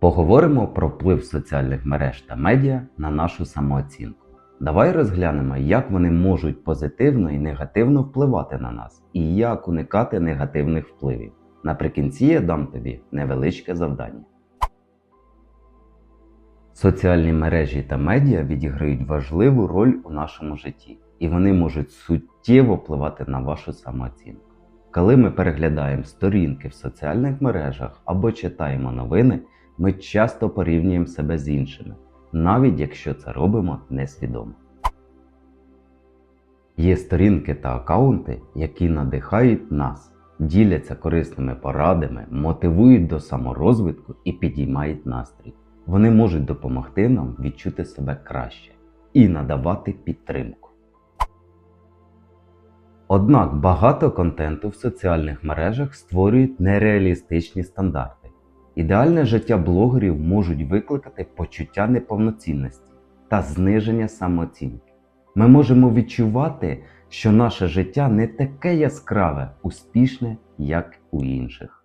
Поговоримо про вплив соціальних мереж та медіа на нашу самооцінку. Давай розглянемо, як вони можуть позитивно і негативно впливати на нас, і як уникати негативних впливів. Наприкінці я дам тобі невеличке завдання. Соціальні мережі та медіа відіграють важливу роль у нашому житті, і вони можуть суттєво впливати на вашу самооцінку. Коли ми переглядаємо сторінки в соціальних мережах або читаємо новини, ми часто порівнюємо себе з іншими, навіть якщо це робимо несвідомо. Є сторінки та аккаунти, які надихають нас, діляться корисними порадами, мотивують до саморозвитку і підіймають настрій. Вони можуть допомогти нам відчути себе краще і надавати підтримку. Однак багато контенту в соціальних мережах створюють нереалістичні стандарти. Ідеальне життя блогерів можуть викликати почуття неповноцінності та зниження самооцінки. Ми можемо відчувати, що наше життя не таке яскраве, успішне, як у інших.